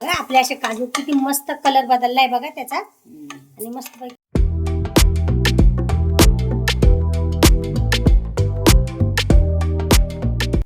आपले असे काजू किती मस्त कलर बदललाय बघा त्याचा. आणि मस्त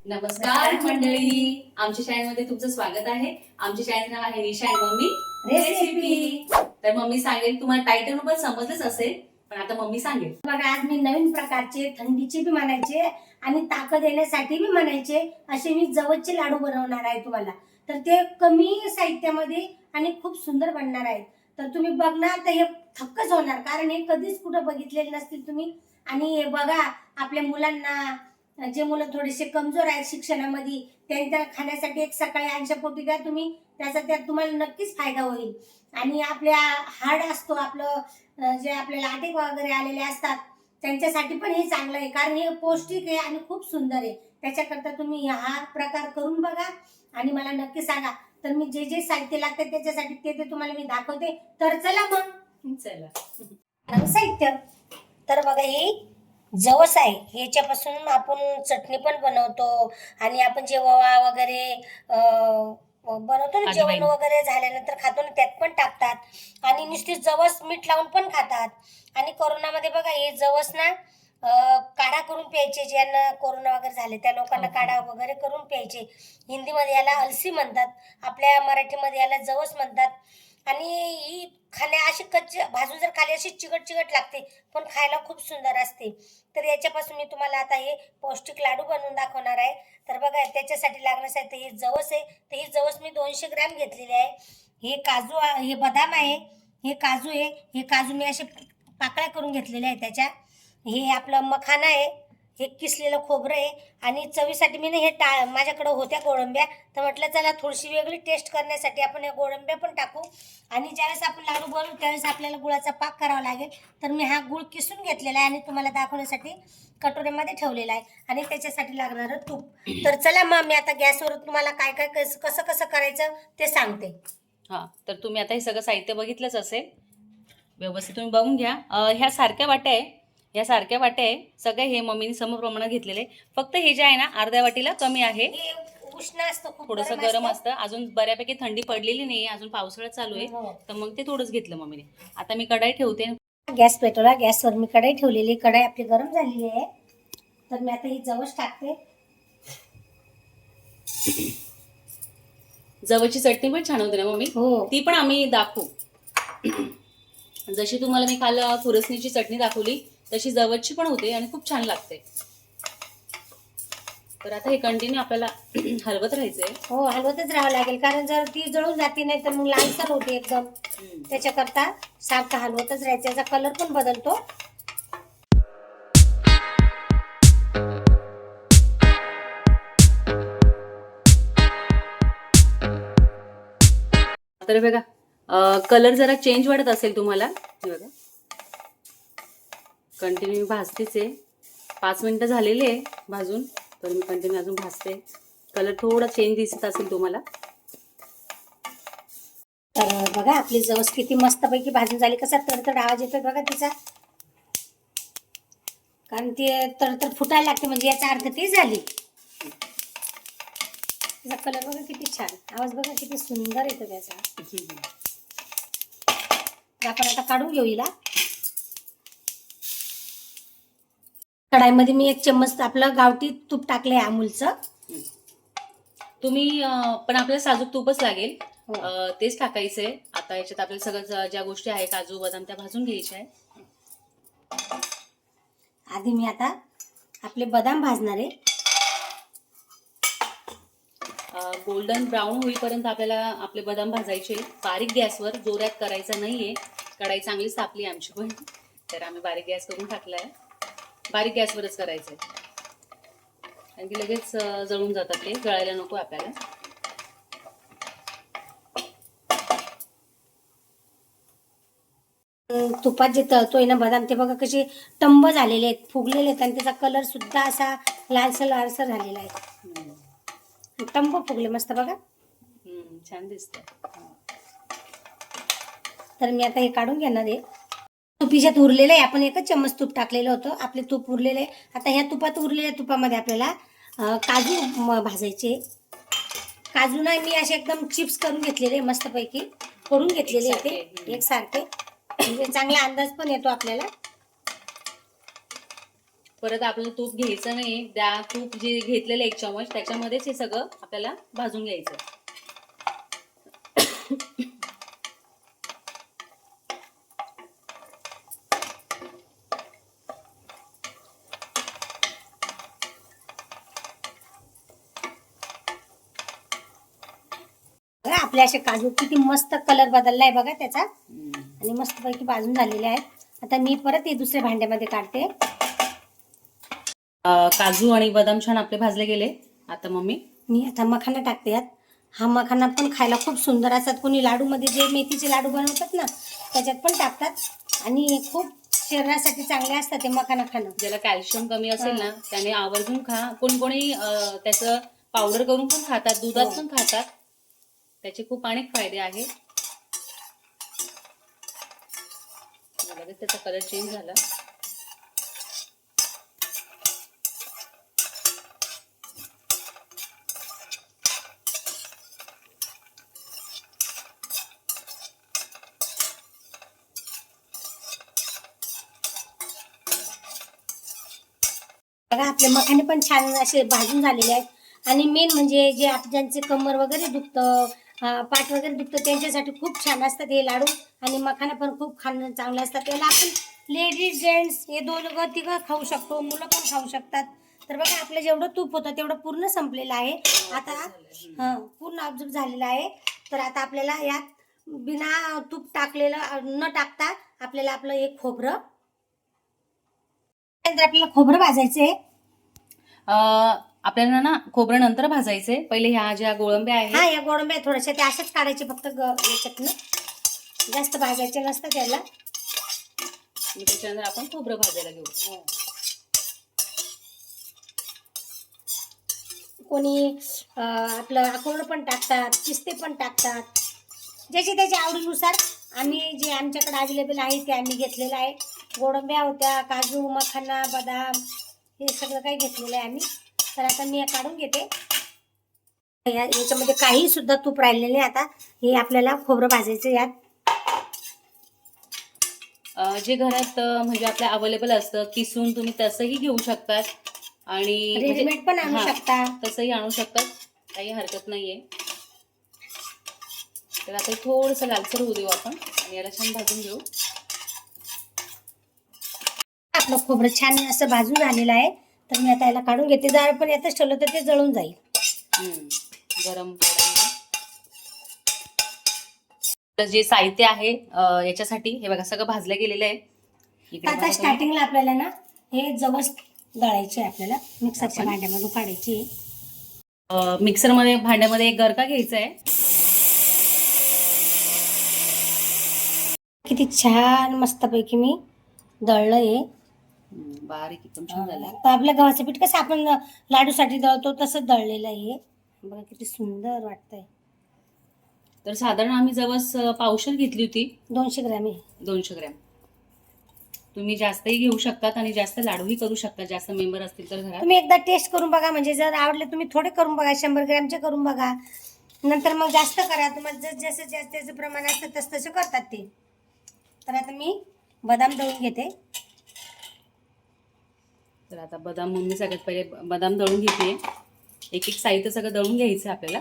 नमस्कार मंडळी. आमच्या चॅनलमध्ये तुमचं स्वागत आहे. आमच्या चॅनल नाव आहे निशा आणि मम्मी. रेसिपी तर मम्मी सांगेल तुम्हाला टायटल पण समजलंच असेल पण आता मम्मी सांगेल. बघा आज मी नवीन प्रकारचे थंडीचे बी म्हणायचे आणि ताकद येण्यासाठी बी म्हणायचे असे मी जवळचे लाडू बनवणार आहे तुम्हाला. तर ते कमी साहित्यामध्ये आणि खूप सुंदर बनणार आहेत. तर तुम्ही बघणार तर हे थक्कच होणार कारण हे कधीच कुठं बघितलेले नसतील तुम्ही. आणि हे बघा आपल्या मुलांना जे मुलं थोडेसे कमजोर आहेत शिक्षणामध्ये त्यांच्या खाण्यासाठी एक सकाळी अंशा पोटी द्या तुम्ही त्याचा त्यात तुम्हाला नक्कीच फायदा होईल. आणि आपल्या हाड असतो आपलं जे आपल्याला आटेक वगैरे आलेले असतात त्यांच्यासाठी पण हे चांगलं आहे कारण हे पौष्टिक आहे आणि खूप सुंदर आहे. त्याच्याकरता तुम्ही हा प्रकार करून बघा. आणि मला नक्की सांगा. तर मी जे जे साहित्य लागते त्याच्यासाठी ते ते तुम्हाला मी दाखवते. तर चला मग. चला. साहित्य. तर बघा हे जवस आहे. याच्यापासून आपण चटणी पण बनवतो. आणि आपण जे ओवा वगैरे अं, बनवतो ना जेवण. वगैरे झाल्यानंतर खातो ना त्यात पण टाकतात. आणि नुसती जवस मीठ लावून पण खातात. आणि कोरोनामध्ये बघा हे जवस ना काढा करून प्यायचे ज्यांना कोरोना वगैरे झाले त्या लोकांना ओके. काढा वगैरे करून प्यायचे. हिंदीमध्ये याला अलसी म्हणतात आपल्या मराठीमध्ये याला जवस म्हणतात. आणि ही खाण्या अशी कच्ची भाजून जर खाली अशी चिकट चिकट लागते पण खायला खूप सुंदर असते. तर याच्यापासून मी तुम्हाला आता हे पौष्टिक लाडू बनवून दाखवणार आहे. तर बघा त्याच्यासाठी लागण्यासाठी हे जवस आहे. तर ही जवस मी दोनशे ग्रॅम घेतलेली आहे. हे काजू हे बदाम आहे. हे काजू आहे. हे काजू मी असे पाकळ्या करून घेतलेले आहे त्याच्या. हे आपलं मखाना आहे हे किसलेलं खोबरं आहे आणि चवीसाठी मी ना हे टा माझ्याकडं होत्या गोळंब्या तर म्हटलं चला थोडीशी वेगळी टेस्ट करण्यासाठी आपण या गोळंब्या पण टाकू. आणि ज्यावेळेस आपण लाडू बनवू त्यावेळेस आपल्याला गुळाचा पाक करावा लागेल. तर मी हा गुळ किसून घेतलेला आहे आणि तुम्हाला दाखवण्यासाठी कटोऱ्यामध्ये ठेवलेला आहे. आणि त्याच्यासाठी लागणारं तूप. तर चला मग मी आता गॅसवर तुम्हाला काय काय कसं कसं कसं करायचं ते सांगते. हा तर तुम्ही आता हे सगळं साहित्य बघितलंच असेल. व्यवस्थित तुम्ही बघून घ्या. ह्या सारख्या वाट्या आहे. ह्या सारख्या वाट्या आहे सगळे हे मम्मीने समप्रमाणात घेतलेले. फक्त हे जे आहे ना अर्ध्या वाटीला कमी आहे. उष्ण असतं थोडंसं गरम असतं. अजून बऱ्यापैकी थंडी पडलेली नाही अजून पावसाळा चालू आहे. हो. तर मग ते थोडंच घेतलं मम्मीने. आता मी कढाई ठेवते. गॅस पेटवला गॅसवर मी कढाई ठेवलेली. कढाई आपली गरम झालेली आहे. तर मी आता ही जवळ टाकते. जवळची चटणी पण छान होते ना मम्मी? हो. ती पण आम्ही दाखवू. जशी तुम्हाला मी काल फुरसणीची चटणी दाखवली तशी जवळची पण होते आणि खूप छान लागते. तर आता हे कंटिन्यू आपल्याला हलवत राहायचंय. हो हलवतच राहावं लागेल. कारण जर ती जळून जाते नाही तर मग लालसर होते एकदम. त्याच्याकरता सारखं हलवतच राहायचं. याचा कलर पण बदलतो. तर बघा कलर जरा चेंज वाटत असेल तुम्हाला. बघा. कंटिन्यू भाजतेच आहे. पाच मिनटं झालेली आहे भाजून तर मी कंटिन्यू अजून भाजते. कलर थोडा चेंज दिसत असेल तुम्हाला. तर बघा आपली जवस किती मस्तपैकी भाजून झाली. कसा तडतड आवाज येतोय बघा तिचा. कारण ती तडतड फुटायला लागते म्हणजे याचा अर्थ ती झाली. तिचा कलर बघा किती छान. आवाज बघा किती सुंदर येतो त्याचा. आपण आता काढून घेऊ हिला. कढाईमध्ये मी एक चम्मच आपलं गावठी तूप टाकलंय अमूलचं. तुम्ही अं, पण आपल्याला साजूक तूपच लागेल. हो. अं, तेच टाकायचंय. आता याच्यात आपल्याला सगळं ज- ज्या गोष्टी आहे काजू बदाम त्या भाजून घ्यायच्या आहे आधी मी आता आपले बदाम भाजणार आहे. गोल्डन ब्राऊन होईपर्यंत आपल्याला आपले बदाम भाजायचे बारीक गॅसवर जोरात करायचा नाहीये. कढाई चांगलीच तापली आमची पण. तर आम्ही बारीक गॅस करून टाकलाय. बारीक गॅसवरच करायचंय. कारण की लगेच जळून जातात ते. जळायला नको आपल्याला. तुपात जे तळतोय ना बदाम ते बघा कसे टंब झालेले आहेत फुगलेले आहेत आणि त्याचा कलर सुद्धा असा लालसर लालसर झालेला आहे. टंब फुगले मस्त बघा. छान दिसतंय. तर मी आता हे काढून घेणार आहे. तुपीच्यात उरलेलं आहे. आपण एकच चम्मच तूप टाकलेलं होतं. आपले तूप उरलेले आहे. आता ह्या तुपात उरलेल्या तुपामध्ये आपल्याला काजू भाजायचे काजू ना मी असे एकदम चिप्स करून घेतलेले मस्तपैकी. करून घेतलेले ते. एकसारखे म्हणजे चांगला अंदाज पण येतो आपल्याला. परत आपल्याला तूप घ्यायचं नाही. त्या तूप जे घेतलेलं एक चमच त्याच्यामध्येच हे सगळं आपल्याला भाजून घ्यायचं आपले असे काजू. किती मस्त कलर बदललाय बघा त्याचा. आणि मस्तपैकी भाजून झालेले आहेत. आता मी परत हे दुसऱ्या भांड्यामध्ये काढते. काजू आणि बदाम छान आपले भाजले गेले. आता मम्मी? मी आता मखाना टाकते यात. हा मखाना पण खायला खूप सुंदर असतात. कोणी लाडूमध्ये जे मेथीचे लाडू बनवतात ना त्याच्यात पण टाकतात. आणि खूप शरीरासाठी चांगले असतात ते मखाना खाणं. ज्याला कॅल्शियम कमी असेल ना त्याने आवर्जून खा. कोणी कोणी त्याचं पावडर करून पण खातात दुधात. पण खातात. त्याचे खूप अनेक फायदे आहेत. लगेच त्याचा कलर चेंज झाला. बघा आपले मखाने पण छान असे भाजून झालेले आहेत. आणि मेन म्हणजे जे आप ज्यांचे कमर वगैरे दुखतं पाठ वगैरे दुखतो त्यांच्यासाठी खूप छान असतात हे लाडू. आणि मखाना पण खूप खाणं चांगलं असतात. त्याला आपण लेडीज जेंट्स हे दोन तिघं खाऊ शकतो मुलं पण खाऊ शकतात. तर बघा आपलं जेवढं तूप होतं तेवढं पूर्ण संपलेलं आहे. आता पूर्ण ऑब्झर्व झालेलं आहे. तर आता आपल्याला यात बिना तूप टाकलेलं न टाकता आपल्याला आपलं एक खोबरं. त्यानंतर आपल्याला खोबरं भाजायचं आहे आपल्याला ना खोबरं नंतर भाजायचे पहिले ह्या ज्या गोळंब्या हा आहेत या गोडंब्या थोड्याशा त्या अशाच काढायचे फक्त ग याच्यातनं. जास्त भाजायचे नसतं त्याला. त्याच्यानंतर आपण खोबरं भाजायला घेऊ. कोणी अं, आपलं अकोरं पण टाकतात पिस्ते पण टाकतात. ज्याची त्याच्या आवडीनुसार आम्ही जे आमच्याकडे अवेलेबल आहे ते आम्ही घेतलेलं आहे. गोडंब्या होत्या काजू मखाना बदाम हे सगळं काही घेतलेलं आहे आम्ही. तर आता मी काढून घेते. या याच्यामध्ये काही सुद्धा तूप राहिलेले नाही आता. हे आपल्याला खोबरं भाजायचं यात. जे घरात म्हणजे आपल्या अवेलेबल असतं किसून तुम्ही तसंही घेऊ शकतात. आणि म्हणजे- रेडीमेड पण आणू शकता. तसंही आणू शकतात. काही हरकत नाहीये. तर आता थोडस लालसर होऊ देऊ आपण. आणि याला छान भाजून घेऊ. आपलं खोबरं छान असं भाजून झालेलं आहे. तर मी आता याला काढून घेते. जर पण यातच ठेवलं तर ते जळून जाईल. गरम जे साहित्य आहे याच्यासाठी हे बघा सगळं भाजलं गेलेलं आहे. आता. स्टार्टिंगला आपल्याला ना हे जवस दळायचे आहे आपल्याला. मिक्सरच्या आपण- भांड्यामधून काढायची मिक्सरमध्ये भांड्यामध्ये एक गरका घ्यायचा आहे. किती छान मस्तपैकी मी दळलं आहे बारीक एकदम छान झालं. आपल्या गव्हाचं पीठ कसं आपण लाडूसाठी दळतो तसंच दळलेलं आहे. बघा किती सुंदर वाटतंय. तर साधारण आम्ही जवळ पावशर घेतली होती. दोनशे ग्रॅम आहे. दोनशे ग्रॅम. तुम्ही जास्तही घेऊ शकतात आणि जास्त लाडूही करू शकता जास्त मेंबर असतील तर घरात. तुम्ही एकदा टेस्ट करून बघा म्हणजे जर आवडले तुम्ही थोडे करून बघा शंभर ग्रॅमचे करून बघा. नंतर मग जास्त करा तुम्हाला जस जसं जास्त त्याचं प्रमाण असतं तसं तसं करतात ते. तर आता मी बदाम दळून घेते. तर आता बदाम मम्मी सगळ्यात पहिले बदाम दळून घेते. एक एक साहित्य सगळं दळून घ्यायचं आपल्याला.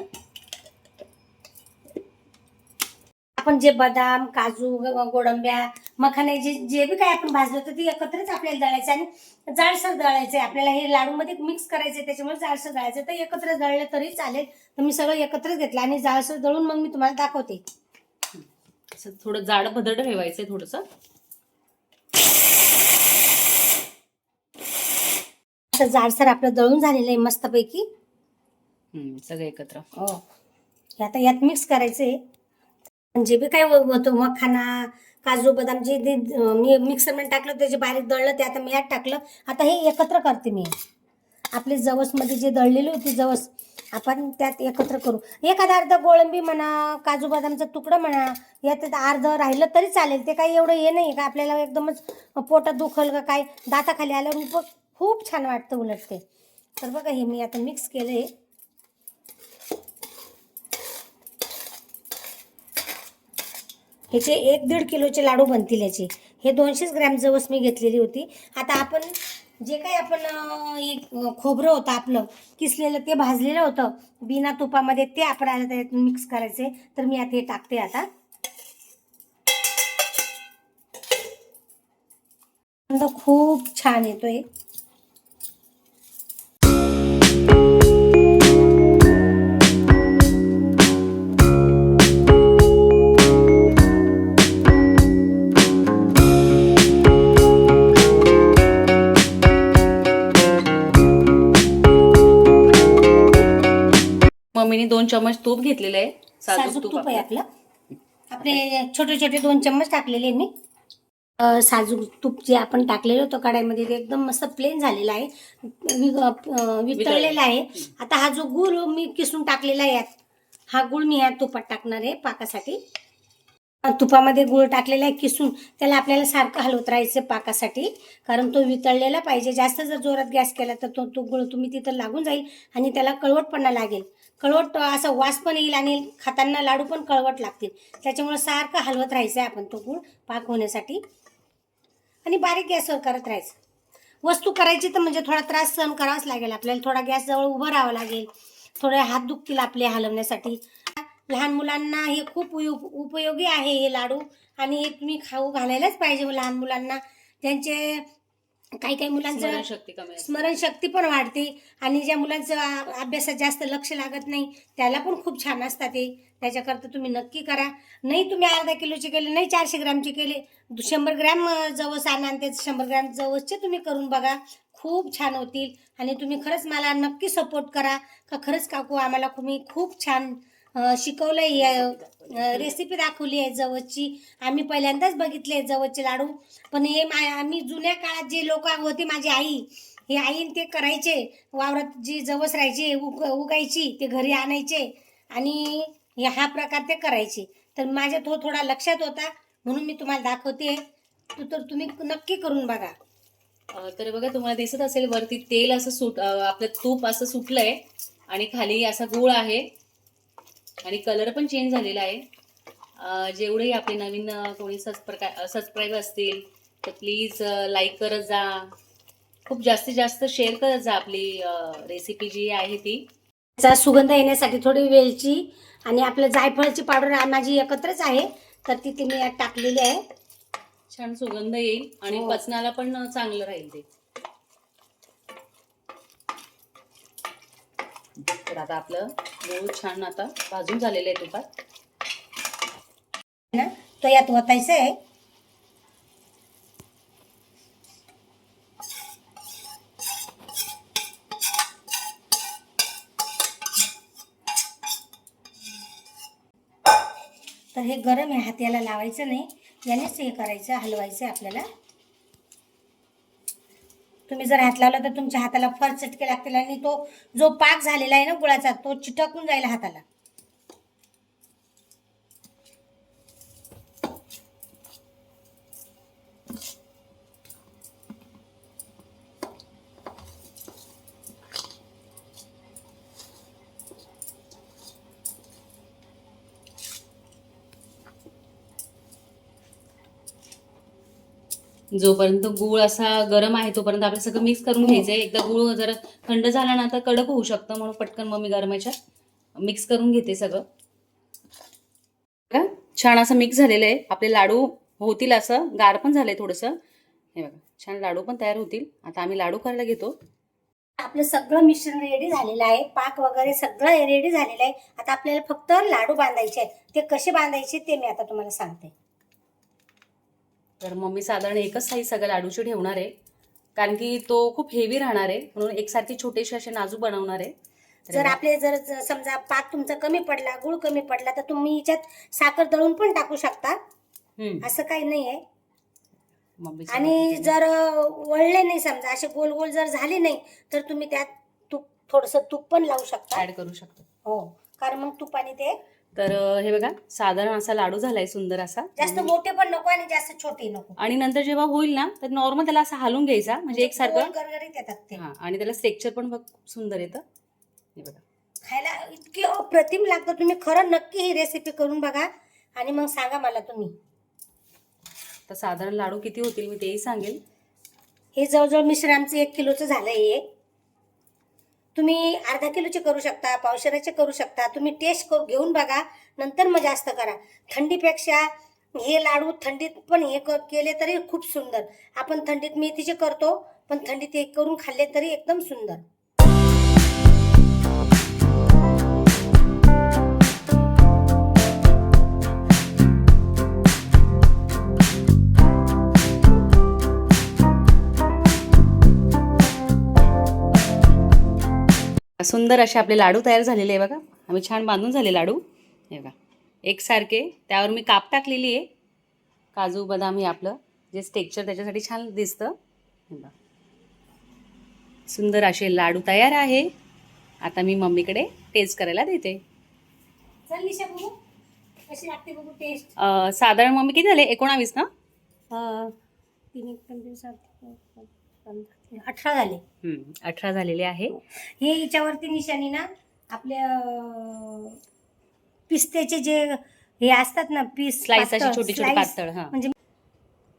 आपण जे बदाम काजू गोडंब्या मखाने जे जे बी काय आपण भाजलं होतं ते एकत्रच आपल्याला दळायचं आणि जाडसर दळायचं आहे. आपल्याला हे लाडूमध्ये मिक्स करायचं त्याच्यामुळे जाडसर दळायचं तर एकत्र दळलं तरी चालेल. तर मी सगळं एकत्रच घेतलं आणि जाडसर दळून मग मी तुम्हाला दाखवते. थोडं जाड भदड ठेवायचंय थोडस. तर जाडसर आपलं दळून झालेलं आहे मस्तपैकी. सगळं एकत्र. हो. हे आता यात मिक्स करायचं आहे. जे बी काय होतं मखाना काजू बदाम जे मी मिक्सरमध्ये टाकलं ते जे बारीक दळलं ते आता मी यात टाकलं. आता हे एकत्र करते मी. आपले जवसमध्ये जे दळलेले होते जवस आपण त्यात एकत्र करू. एखादा अर्ध गोळंबी म्हणा काजू बदामचा तुकडा म्हणा यात अर्ध राहिलं तरी चालेल. ते काही एवढं हे नाही का आपल्याला एकदमच पोटात दुखल का काय दाताखाली आल्यावर खूप छान वाटतं उलट ते. तर बघा हे मी आता मिक्स केलं आहे ह्याचे एक दीड किलोचे लाडू बनतील याचे. हे दोनशेच ग्रॅम जवस मी घेतलेली होती. आता आपण जे काही आपण एक खोबरं होतं आपलं किसलेलं ते भाजलेलं होतं बिना तुपामध्ये ते आपण आता त्यात मिक्स करायचे. तर मी आता हे टाकते आता. खूप छान येतोय. चमच तूप घेतलेलं आहे. साजूक तूप आहे आपलं. आपलं. छोटे छोटे दोन चम्मच टाकलेले मी. साजूक तूप जे आपण टाकलेलं होतं कढाईमध्ये ते एकदम मस्त प्लेन झालेलं आहे. वितळलेला आहे. आता हा जो गुळ मी किसून टाकलेला आहे हा गुळ मी ह्या तुपात टाकणार आहे पाकासाठी. तुपामध्ये गुळ टाकलेला आहे किसून त्याला आपल्याला सारखं हलवत राहायचं पाकासाठी. कारण तो वितळलेला पाहिजे. जास्त जर जोरात गॅस केला तर तो तो गुळ तुम्ही तिथं लागून जाईल आणि त्याला कळवटपणा लागेल. कळवट असा वास पण येईल आणि खाताना लाडू पण कळवट लागतील. त्याच्यामुळे सारखं हलवत राहायचं आहे आपण तो गुळ पाक होण्यासाठी. आणि बारीक गॅसवर करत राहायचं. वस्तू करायची तर म्हणजे थोडा त्रास सहन करावाच लागेल. आपल्याला थोडा गॅसजवळ उभं राहावं लागेल. थोडे हात दुखतील आपले हलवण्यासाठी. लहान मुलांना हे खूप उपयोगी आहे हे लाडू. आणि हे तुम्ही खाऊ घालायलाच पाहिजे लहान मुलांना. त्यांचे काही काही मुलांचं कमी असते. स्मरणशक्ती पण वाढते आणि ज्या मुलांचं आ- अभ्यासात जास्त लक्ष लागत नाही त्याला पण खूप छान असतात ते त्याच्याकरता तुम्ही नक्की करा. नाही तुम्ही अर्धा किलोचे केले नाही चारशे ग्रॅमचे केले दु- शंभर ग्रॅम अं, जवस आणा आणि ते शंभर ग्रॅम जवसचे तुम्ही करून बघा. खूप छान होतील आणि तुम्ही खरंच मला नक्की सपोर्ट करा. का खरंच काकू आम्हाला तुम्ही खूप छान शिकवलं आहे रेसिपी दाखवली आहे जवळची. आम्ही पहिल्यांदाच बघितले आहे जवळचे लाडू. पण हे आम्ही जुन्या काळात जे लोक होते माझी आई हे आईन ते करायचे. वावरात जी जवस राहायची उग उगायची ते घरी आणायचे. आणि हा प्रकार ते करायचे. तर माझ्या तो थोडा लक्षात होता. म्हणून मी तुम्हाला दाखवते. तर तुम्ही नक्की करून बघा. तर बघा तुम्हाला दिसत असेल वरती तेल असं सुट आपलं तूप असं सुटलंय. आणि खाली असा गुळ आहे. आणि कलर पण चेंज झालेला आहे. जेवढेही आपले नवीन कोणी सबस्क्राईब असतील तर प्लीज लाईक करत जा. खूप जास्तीत जास्त शेअर करत जा आपली रेसिपी जी आहे ती. त्याचा सुगंध येण्यासाठी थोडी वेलची आणि आपलं जायफळची पावडर माझी एकत्रच आहे तर ती ती मी यात टाकलेली आहे. छान सुगंध येईल आणि हो. पचनाला पण चांगलं राहील ते. तर आता आपलं मूळ छान आता भाजून झालेलं आहे तुपात. ना तो यात वतायचं आहे? तर हे गरम आहे हात याला लावायचं नाही. यानेच हे करायचं हलवायचं आहे आपल्याला. तुम्ही जर हात लावला तर तुमच्या हाताला फर चटके लागतील आणि तो जो पाक झालेला आहे ना गुळाचा तो चिटकून जाईल हाताला. जोपर्यंत गुळ असा गरम आहे तोपर्यंत आपलं सगळं मिक्स करून हो. घ्यायचंय एकदा गुळ जर थंड झाला ना तर कडक होऊ शकतं. म्हणून पटकन मम्मी गरमाच्या मिक्स करून घेते सगळं. बघा, छान असं मिक्स झालेलं आहे. आपले लाडू होतील असं. गार पण झालंय थोडंसं. हे बघा छान लाडू पण तयार होतील. आता आम्ही लाडू करायला घेतो. आपलं सगळं मिश्रण रेडी झालेलं आहे. पाक वगैरे सगळं रेडी झालेलं आहे. आता आपल्याला फक्त लाडू बांधायचे आहेत. ते कसे बांधायचे ते मी आता तुम्हाला सांगते. तर मम्मी साधारण एकच साईज सगळ्या लाडूची ठेवणार आहे. कारण की तो खूप हेवी राहणार आहे. म्हणून एकसारखे छोटेसे असे नाजू बनवणार आहे. जर आपले जर समजा पाक तुमचा कमी पडला गुळ कमी पडला तर तुम्ही याच्यात साखर दळून पण टाकू शकता. असं काही नाही आहे आणि जर वळले नाही समजा असे गोल गोल जर झाले नाही तर तुम्ही त्यात तूप थोडंसं तूप पण लावू शकता. ऍड करू शकतो. हो. कारण मग तुपाने ते तर हे बघा साधारण असा लाडू झालाय सुंदर असा. जास्त मोठे पण नको आणि जास्त छोटे नको. आणि नंतर जेव्हा होईल ना तर नॉर्मल त्याला असं हलवून घ्यायचा म्हणजे एकसारखं. गोल गरगरीत येतात ते. हा आणि त्याला स्ट्रेक्चर पण बघ खूप सुंदर येतं. हे बघा. खायला इतके अप्रतिम लागतं. तुम्ही खरं नक्की ही रेसिपी करून बघा आणि मग सांगा मला तुम्ही. तर साधारण लाडू किती होतील मी तेही सांगेल हे जवळजवळ मिश्र आमचं एक किलोचं झालं आहे तुम्ही अर्धा किलोचे करू शकता पावशेराचे करू शकता. तुम्ही टेस्ट करू घेऊन बघा. नंतर मग जास्त करा. थंडीपेक्षा हे लाडू थंडीत पण हे केले तरी खूप सुंदर. आपण थंडीत मेथीचे करतो पण थंडीत हे करून खाल्ले तरी एकदम सुंदर. सुंदर असे आपले लाडू तयार झालेले आहे बघा. आम्ही छान बांधून झाले लाडू. हे बघा. एकसारखे. त्यावर मी काप टाकलेली आहे. काजू बदाम हे आपलं जे स्टेक्चर त्याच्यासाठी छान दिसतं. बघा. सुंदर असे लाडू तयार आहे. आता मी मम्मीकडे टेस्ट करायला देते. साधारण मम्मी किती झाले? एकोणावीस ना? अठरा झाले. हम्म, अठरा झालेले आहे. हे याच्यावरती निशाणी ना आपल्या अं, पिस्त्याचे जे हे असतात ना पीस स्लाइस अशी पातळ, छोटी छोटी slice. पातळ हा. म्हणजे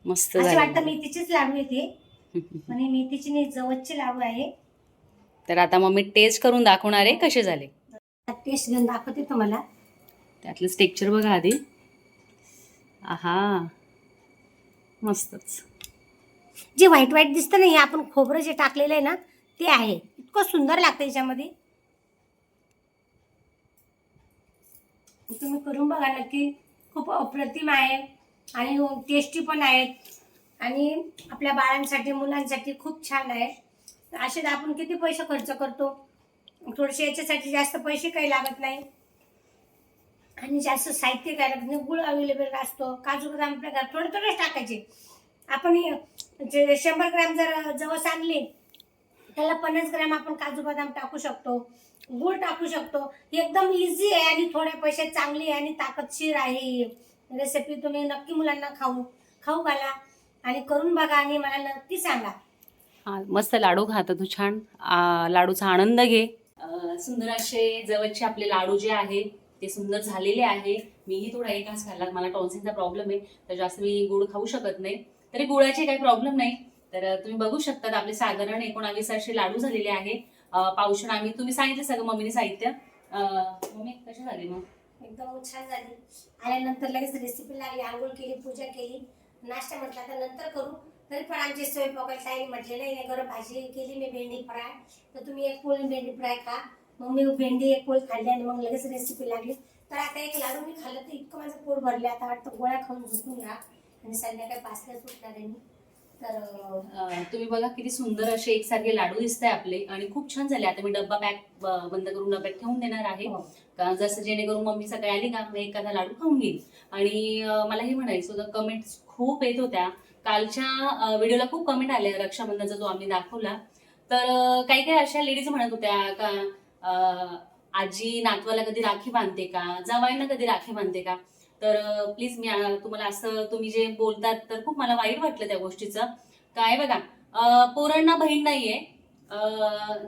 मस्त असं वाटतं झाले मेथीचेच लाडू येते आणि मेथीचे नाही जवळचे लाडू आहे. तर आता मम्मी टेस्ट करून दाखवणार आहे कसे झाले. टेस्ट घेऊन दाखवते तुम्हाला. त्यातलं स्टेक्चर बघा आधी. आहा. मस्तच. जे व्हाईट व्हाईट दिसतं ना हे आपण खोबरं जे टाकलेलं आहे ना ते आहे. इतकं सुंदर लागतं याच्यामध्ये. तुम्ही करून बघा नक्की. खूप अप्रतिम आहे आणि हो, टेस्टी पण आहेत आणि आपल्या बाळांसाठी मुलांसाठी खूप छान आहे. असे आपण किती पैसे खर्च करतो? थोडेसे याच्यासाठी जास्त पैसे काही लागत नाही. आणि जास्त साहित्य काय लागत नाही गुळ अवेलेबल असतो. काजू बदाम आपल्या घरात थोडे थोडेच टाकायचे. आपण जे शंभर ग्रॅम जर जवस आणले त्याला पन्नास ग्रॅम आपण काजू बदाम टाकू शकतो गूळ टाकू शकतो. एकदम इझी आहे आणि थोड्या पैशात चांगली आहे आणि ताकदशीर आहे रेसिपी तुम्ही नक्की मुलांना खाऊ खाऊ घाला आणि करून बघा आणि मला नक्की सांगा. हा मस्त लाडू खाता तू छान. आ, लाडूचा आनंद घे. सुंदर असे जवळचे आपले लाडू जे आहे ते सुंदर झालेले आहे. मीही थोडा एक घास खाल्ला. मला टॉन्सिलचा प्रॉब्लेम आहे तर जास्त मी गुळ खाऊ शकत नाही. तरी गुळाचे काही प्रॉब्लेम नाही. तर तुम्ही बघू शकतात आपले साधारण एकोणावीस असे लाडू झालेले आहे. अ, पावशण आम्ही तुम्ही सांगितलं सगळं मम्मीने साहित्य. मम्मी कशी झाले मग? एकदम छान झाली. आल्यानंतर लगेच रेसिपी लागली आंघोळ केली पूजा केली. नाश्ता म्हटला तर नंतर करू. तरी पण आमचे स्वयंपाकाला ताईने म्हटलेलं आहे गरम भाजी केली मी भेंडी फ्राय. तर तुम्ही एक पोळी भेंडी फ्राय खा. मग मी भेंडी एक पोळी खाल्ली आणि मग लगेच रेसिपी लागली. तर आता एक लाडू मी खाल्लं तर इतकं माझं पोट भरले. आता वाटतं गोळ्या खाऊन झोपून घ्या आणि संध्याकाळी पाचला सुटणार आहे मी. तर तुम्ही बघा किती सुंदर असे एकसारखे लाडू दिसत आहे आपले आणि खूप छान झाले. आता मी डब्बा पॅक बंद करून डब्यात ठेवून देणार आहे. हो. का जसं जेणेकरून मम्मी सकाळी आली का एखादा लाडू खाऊन घेईल आणि मला हे म्हणायचं होतं कमेंट्स खूप येत होत्या. कालच्या व्हिडिओला खूप कमेंट आल्या रक्षाबंधनाचा जो आम्ही दाखवला. तर काही काही अशा लेडीज म्हणत होत्या का आजी नातवाला कधी राखी बांधते का? जावाईंना कधी राखी बांधते का? तर प्लीज मी तुम्हाला असं तुम्ही जे बोलतात तर खूप मला वाईट वाटलं त्या गोष्टीचं. काय बघा पोरांना बहीण नाहीये.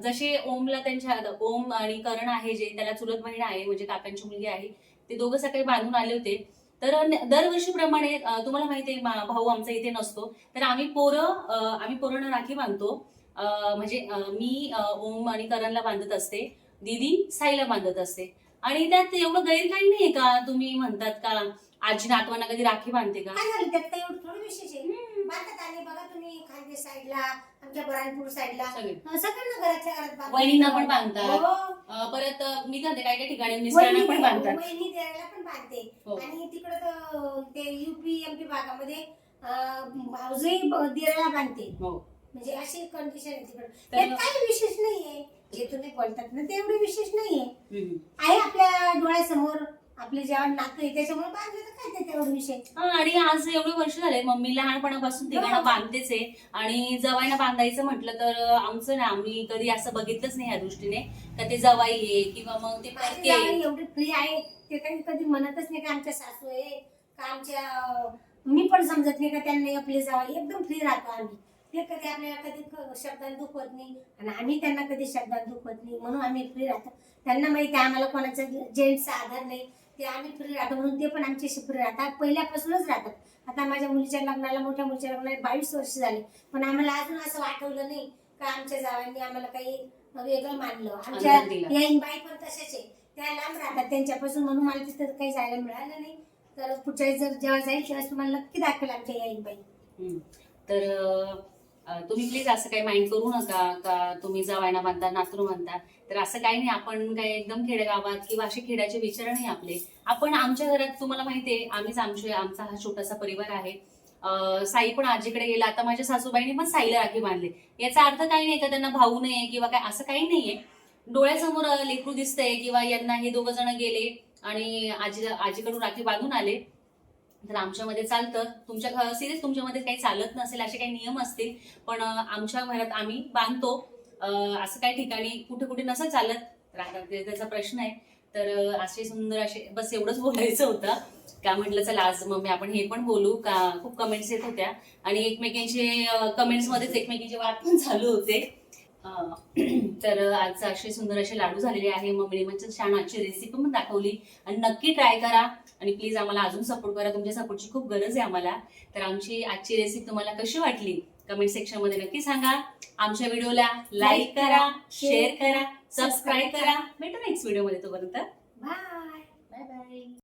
जसे ओमला त्यांच्या ओम आणि करण आहे जे त्याला चुलत बहीण आहे म्हणजे काकांची मुलगी आहे ते दोघं सकाळी बांधून आले होते. तर दरवर्षीप्रमाणे तुम्हाला माहिती आहे भाऊ आमचा इथे नसतो. तर आम्ही पोरं आम्ही पोरांना राखी बांधतो. म्हणजे मी ओम आणि करणला बांधत असते. दीदी साईला बांधत असते. आणि त्यात एवढं गैर काही नाहीये का? तुम्ही म्हणतात का आजी नातवांना कधी राखी बांधते का? काय झालं? त्यात काही एवढं थोडं विशेष आहे. बांधतात आणि बघा तुम्ही खानदेश साईडला आमच्या बराणपूर साईडला सगळे. सगळ्यांना घरातल्या घरात बांधतात. वहिनींना पण बांधतात. हो. अं, परत अं, मी म्हणते काय काय ठिकाणी मिस्टरांना पण बांधतात. वहिनी द्यायला पण बांधते. हो. आणि तिकडं तर ते युपी एमपी भागामध्ये अं, भाऊजही ब- दिराला बांधते. हो. म्हणजे अशी कंडिशन आहे तिकडं. तर- काही विशेष नाहीये. जे तुम्ही बोलतात ना ते एवढे विशेष नाहीये. आहे आपल्या डोळ्यासमोर आपले जेव्हा आहे त्याच्यामुळे बांधलं तर काय त्यात एवढं विशेष हा आणि आज एवढे वर्ष झाले मम्मी लहानपणापासून तिघांना. बांधतेच आहे आणि जवायला बांधायचं म्हटलं तर आमचं ना आम्ही कधी असं बघितलंच नाही या दृष्टीने. का ते जवाई आहे किंवा मग ते माझी परके जावई एवढी फ्री आहे ते काही कधी म्हणतच नाही का आमच्या सासू आहे का आमच्या मी पण समजत नाही का त्यांना आपली जावई एकदम फ्री राहतो आम्ही. ते कधी आपल्याला कधी क- शब्दांत दुखवत नाही. आणि आम्ही त्यांना कधी शब्दांत दुखवत नाही. म्हणून आम्ही फ्री राहतो. त्यांना माहिती आहे आम्हाला कोणाचा जेंट्सचा आधार नाही. ते आम्ही फ्री राहतो म्हणून ते पण आमच्याशी फ्री राहतात. पहिल्यापासूनच राहतात. आता माझ्या मुलीच्या लग्नाला मोठ्या मुलीच्या लग्नाला बावीस वर्ष झाले. पण आम्हाला अजून असं वाटवलं नाही का आमच्या जावांनी आम्हाला काही वेगळं मानलं. आमच्या दिला. याईन बाई पण तशाच आहे. त्या लांब राहतात त्यांच्यापासून म्हणून मला तिथं काही जायला मिळालं नाही. तर पुढच्या वेळेस जर जेव्हा जाईल तेव्हा तुम्हाला नक्की दाखवेल आमच्या याईन बाई. हम्म. तर अं, तुम्ही प्लीज असं काही माइंड करू नका का तुम्ही जवायना बांधता नातरू बांधता तर असं काही नाही आपण काय एकदम खेडेगावात किंवा असे खेड्याचे विचार नाही आपले. आपण आमच्या घरात तुम्हाला माहितीये आम्हीच आमचे आमचा हा छोटासा परिवार आहे. साई पण आजीकडे गेला आता माझ्या सासूबाईंनी पण साईला राखी बांधले. याचा अर्थ काही नाही का त्यांना भाऊ नये किंवा काय असं काही नाहीये डोळ्यासमोर लेकरू दिसतंय किंवा यांना हे दोघं जण गेले आणि आजी आजीकडून राखी बांधून आले. तर आमच्यामध्ये चालतं तुमच्या सिरियस तुमच्यामध्ये काही चालत नसेल असे काही नियम असतील पण आमच्या घरात आम्ही बांधतो. असं काही ठिकाणी कुठे कुठे नसं चालत तर त्याचा प्रश्न आहे. तर असे सुंदर असे बस एवढंच बोलायचं होतं. का म्हटलं चला आज मग आपण हे पण बोलू. का खूप कमेंट्स येत होत्या. आणि एकमेकींचे कमेंट्स मध्येच एकमेकींचे वाद पण चालू होते. तर आज असे सुंदर असे लाडू झालेले आहे. मम्मीने म्हणजे छान आजची रेसिपी पण दाखवली. आणि नक्की ट्राय करा. आणि प्लीज आम्हाला अजून सपोर्ट करा. तुमच्या सपोर्टची खूप गरज आहे आम्हाला. तर आमची आजची रेसिपी तुम्हाला कशी वाटली? कमेंट सेक्शनमध्ये नक्की सांगा. आमच्या व्हिडिओला लाईक करा शेअर करा सबस्क्राईब करा. भेटू नेक्स्ट व्हिडिओमध्ये तोपर्यंत. बाय